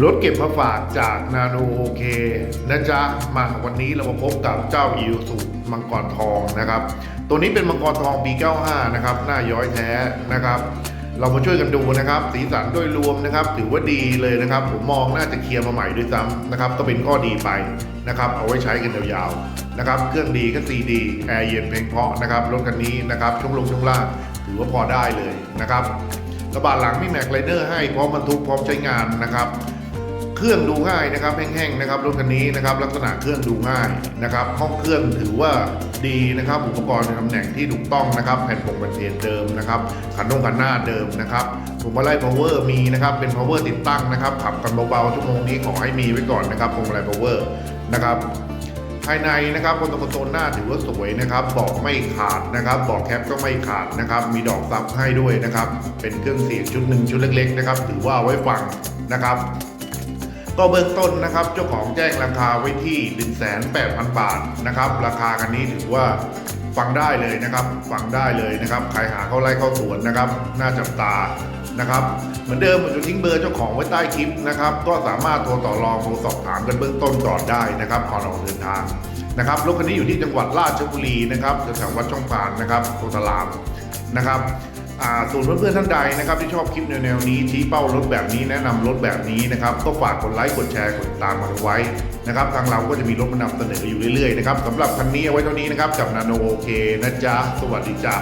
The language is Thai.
รถเก็บมาฝากจากนาโนโอเคนะจ๊ะมาวันนี้เรามาพบกับเจ้าอิวสุมังกรทองนะครับ ตัวนี้เป็นมังกรทองปี 95 นะครับ หน้าย้อยแท้นะครับ เรามาช่วยกันดูนะครับ สีสันโดยรวมนะครับ ถือว่าดีเลยนะครับ ผมมองน่าจะเคลียร์มาใหม่ด้วยซ้ำนะครับ ก็เป็นข้อดีไปนะครับ เอาไว้ใช้กันยาวๆนะครับ เครื่องดีก็ซีดีแอร์เย็นเพลงเพาะนะครับ รถคันนี้นะครับช่วงลงช่วงล่างถือว่าพอได้เลยนะครับกระบะหลังมีแม็กไรเดอร์ให้พร้อมบรรทุกพร้อมใช้งานนะครับ เครื่องดูง่ายนะครับแห้งๆนะครับรถคันนี้นะครับลักษณะเครื่องดูง่ายนะครับห้องเครื่องถือว่าดีนะครับอุปกรณ์ในตำแหน่งที่ถูกต้องนะครับแผ่นปงแผ่นเทียนเดิมนะครับขันนงขันหน้าเดิมนะครับพวงมาลัย power มีนะครับเป็น power ติดตั้งนะครับขับกันเบาๆชั่วโมงนี้ขอให้มีไว้ก่อนนะครับพวงมาลัย power นะครับภายในนะครับบนตรงโซลหน้าถือว่าสวยนะครับเบอกไม่ขาดนะครับเบอกแคปก็ไม่ขาดนะครับมีดอกซับให้ด้วยนะครับเป็นเครื่องเสียงชุดหนึ่งชุดเล็กๆนะครับถือว่าเอาไว้ฟังนะครับ ก็เบื้องต้นนะครับ เจ้าของแจ้งราคาไว้ที่ 18,000 บาทนะครับ ราคากันนี้ถือว่าฟังได้เลยนะครับ ฟังได้เลยนะครับใครหาเข้าไล่เข้าสวนนะครับ น่าจับตานะครับเหมือนเดิมผมจะทิ้งเบอร์เจ้าของไว้ใต้คลิปนะครับ ก็สามารถโทรต่อรองโทรสอบถามกันเบื้องต้นก่อนได้นะครับก่อนออกเดินทางนะครับรถคันนี้อยู่ที่จังหวัดราชบุรีนะครับแถววัดช่องพานนะครับโพธารามนะครับ ส่วนเพื่อนๆท่านใดนะครับที่ชอบคลิปแนวๆนี้ชี้เป้ารถแบบนี้แนะนำรถแบบนี้นะครับก็ฝากกดไลค์กดแชร์กดติดตามกันไว้นะครับทางเราก็จะมีรถมานำเสนออยู่เรื่อยๆนะครับสำหรับคันนี้เอาไว้เท่านี้นะครับกับนาโนโอเคนะจ๊ะสวัสดีจ้ะ